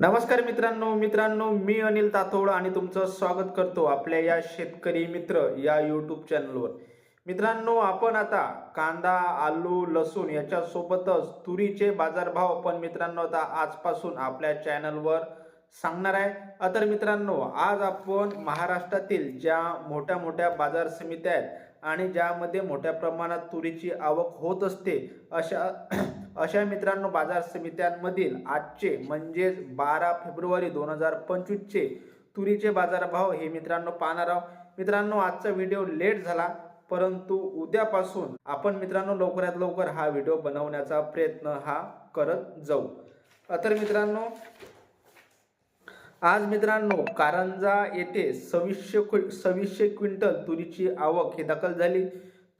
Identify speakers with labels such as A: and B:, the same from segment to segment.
A: नमस्कार मित्रांनो मित्रांनो मी अनिल तातोड आणि तुमचं स्वागत करतो आपल्या या शेतकरी मित्र या यूट्यूब चॅनलवर मित्रांनो आपण आता कांदा आलू लसूण याच्यासोबतच तुरीचे बाजारभाव पण मित्रांनो आता आजपासून आपल्या चॅनलवर सांगणार आहे. तर मित्रांनो आज आपण महाराष्ट्रातील ज्या मोठ्या मोठ्या बाजार समित्या आहेत आणि ज्यामध्ये मोठ्या प्रमाणात तुरीची आवक होत असते अशा अशा मित्रांनो बाजार समित्यांमधील आजचे म्हणजेच बारा फेब्रुवारी दोन हजार पंचवीसचे तुरीचे बाजारभाव हे मित्रांनो पाहणार आहोत. मित्रांनो आजचा व्हिडिओ लेट झाला परंतु उद्यापासून आपण मित्रांनो लवकरात लवकर हा व्हिडिओ बनवण्याचा प्रयत्न हा करत जाऊ. तर मित्रांनो आज मित्रांनो कारंजा येथे सव्वीसशे क्वि सव्वीसशे क्विंटल तुरीची आवक ही दाखल झाली.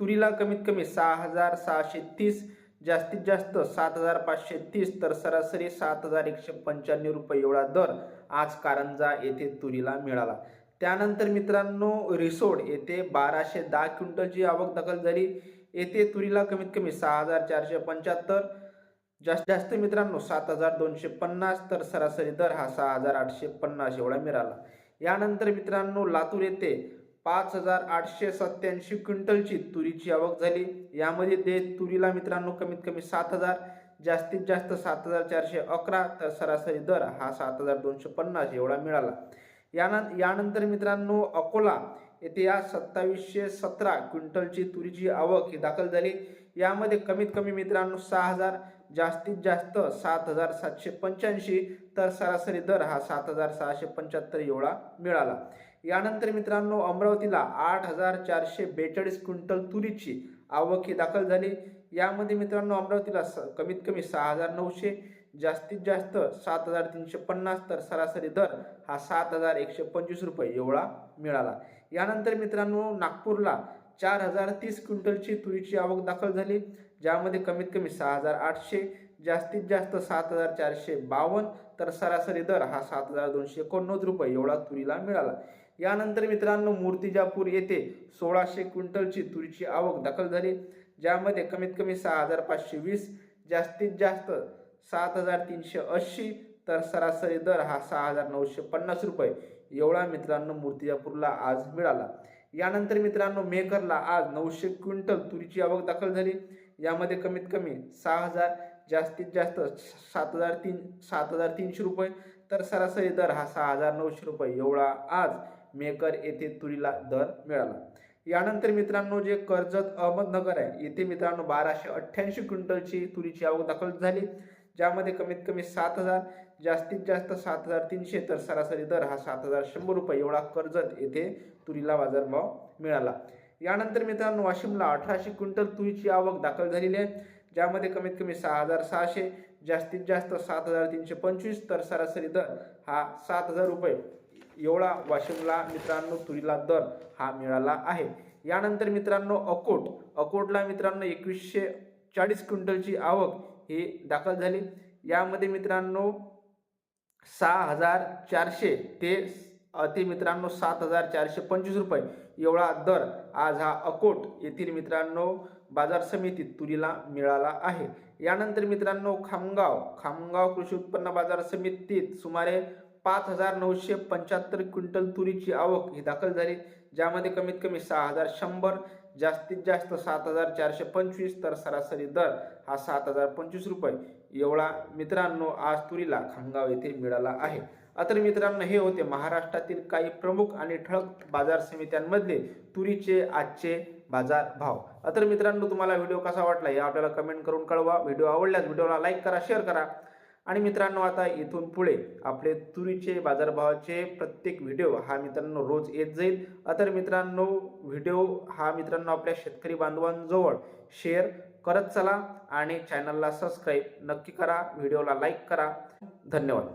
A: तुरीला कमीत कमी सहा हजार सहाशे तीस जास्तीत जास्त सात हजार पाचशे तीस तर सरासरी सात हजार एकशे पंच्याण्णव रुपये एवढा दर आज कारंजा येथे तुरीला मिळाला. त्यानंतर मित्रांनो रिसोड येथे बाराशे दहा क्विंटलची आवक दाखल झाली. येथे तुरीला कमीत कमी सहा हजार चारशे पंच्याहत्तर. जास्त जास्त मित्रांनो सात हजार दोनशे पन्नास तर सरासरी दर हा सहा हजार आठशे पन्नास एवढा मिळाला. यानंतर मित्रांनो लातूर येथे पाच हजार आठशे सत्याऐंशी क्विंटलची तुरीची आवक झाली. यामध्ये दे तुरीला मित्रांनो कमीत कमी सात हजार जास्तीत जास्त सात हजार चारशे अकरा तर सरासरी दर हा सात हजार दोनशे पन्नास एवढा मिळाला. यानं यानंतर मित्रांनो अकोला येथे या सत्तावीसशे सतरा क्विंटलची तुरीची आवक ही दाखल झाली. यामध्ये कमीत कमी मित्रांनो सहा हजार जास्तीत जास्त सात हजार सातशे पंच्याऐंशी तर सरासरी दर हा सात हजार सहाशे पंच्याहत्तर एवढा मिळाला. यानंतर मित्रांनो अमरावतीला आठ हजार चारशे बेचाळीस क्विंटल तुरीची आवक ही दाखल झाली. यामध्ये मित्रांनो अमरावतीला स कमीत कमी सहा हजार नऊशे जास्तीत जास्त सात हजार तीनशे पन्नास तर सरासरी दर हा सात हजार एकशे पंचवीस रुपये एवढा मिळाला. यानंतर मित्रांनो नागपूरला चार हजार तीस क्विंटलची तुरीची आवक दाखल झाली ज्यामध्ये कमीत कमी सहा हजार आठशे जास्तीत जास्त सात हजार चारशे बावन्न तर सरासरी दर हा सात हजार दोनशे एकोणनव्वद रुपये एवढा तुरीला मिळाला. यानंतर मित्रांनो मूर्तिजापूर येथे सोळाशे क्विंटलची तुरीची आवक दाखल झाली ज्यामध्ये कमीत कमी सहा हजार पाचशे वीस जास्तीत जास्त सात हजार तीनशे ऐंशी तर सरासरी दर हा सहा हजार नऊशे पन्नास रुपये एवढा मित्रांनो मूर्तिजापूरला आज मिळाला. यानंतर मित्रांनो मेकरला आज नऊशे क्विंटल तुरीची आवक दाखल झाली यामध्ये कमीत कमी सहा हजार जास्तीत जास्त सात हजार तीन सात हजार तीनशे रुपये तर सरासरी दर हा सहा हजार नऊशे रुपये एवढा आज मेकर येथे तुरीला दर मिळाला. यानंतर मित्रांनो जे कर्जत अहमदनगर आहे येथे मित्रांनो बाराशे अठ्ठ्याऐंशी क्विंटलची तुरीची आवक दाखल झाली. ज्यामध्ये कमीत कमी सात हजार जास्तीत जास्त सात हजार तीनशे तर सरासरी दर हा सात हजार शंभर रुपये एवढा कर्जत येथे तुरीला बाजारभाव मिळाला. यानंतर मित्रांनो वाशिमला अठराशे क्विंटल तुरीची आवक दाखल झालेली आहे. ज्यामध्ये कमीत कमी सहा हजार सहाशे जास्तीत जास्त सात हजार तीनशे पंचवीस तर सरासरी दर हा सात हजार रुपये एवढा वाशिमला मित्रांनो तुरीला दर हा मिळाला आहे. यानंतर मित्रांनो अकोट. अकोटला मित्रांनो एकवीसशे चाळीस क्विंटलची आवक ही दाखल झाली. यामध्ये मित्रांनो सहा हजार चारशे ते ते मित्रांनो सात हजार चारशे पंचवीस रुपये एवढा दर आज हा अकोट येथील मित्रांनो बाजार समितीत तुरीला मिळाला आहे. यानंतर मित्रांनो खामगाव. खामगाव कृषी उत्पन्न बाजार समितीत सुमारे पाच हजार नऊशे पंच्याहत्तर क्विंटल तुरीची आवक ही दाखल झाली. ज्यामध्ये कमीत कमी सहा हजार शंभर जास्तीत जास्त सात हजार चारशे पंचवीस तर सरासरी दर हा सात हजार पंचवीस रुपये. एवढा मित्रांनो आज तुरीला खामगाव येथे मिळाला आहे. अत्र मित्रांनो हे होते महाराष्ट्रातील काही प्रमुख आणि ठळक बाजार समित्यांमधले तुरीचे आजचे बाजार भाव अत्र मित्रांनो तुम्हाला व्हिडिओ कसा वाटला हे आपल्याला कमेंट करून कळवा. व्हिडिओ आवडल्यास व्हिडिओला लाईक करा शेअर करा. आणि मित्रांनो आता इथून पुढे आपले तुरीचे बाजारभावाचे प्रत्येक व्हिडिओ हा मित्रांनो रोज येत जाईल. तर मित्रांनो व्हिडिओ हा मित्रांनो आपल्या शेतकरी बांधवांजवळ शेअर करत चला आणि चॅनलला सबस्क्राईब नक्की करा व्हिडिओला लाईक करा. धन्यवाद.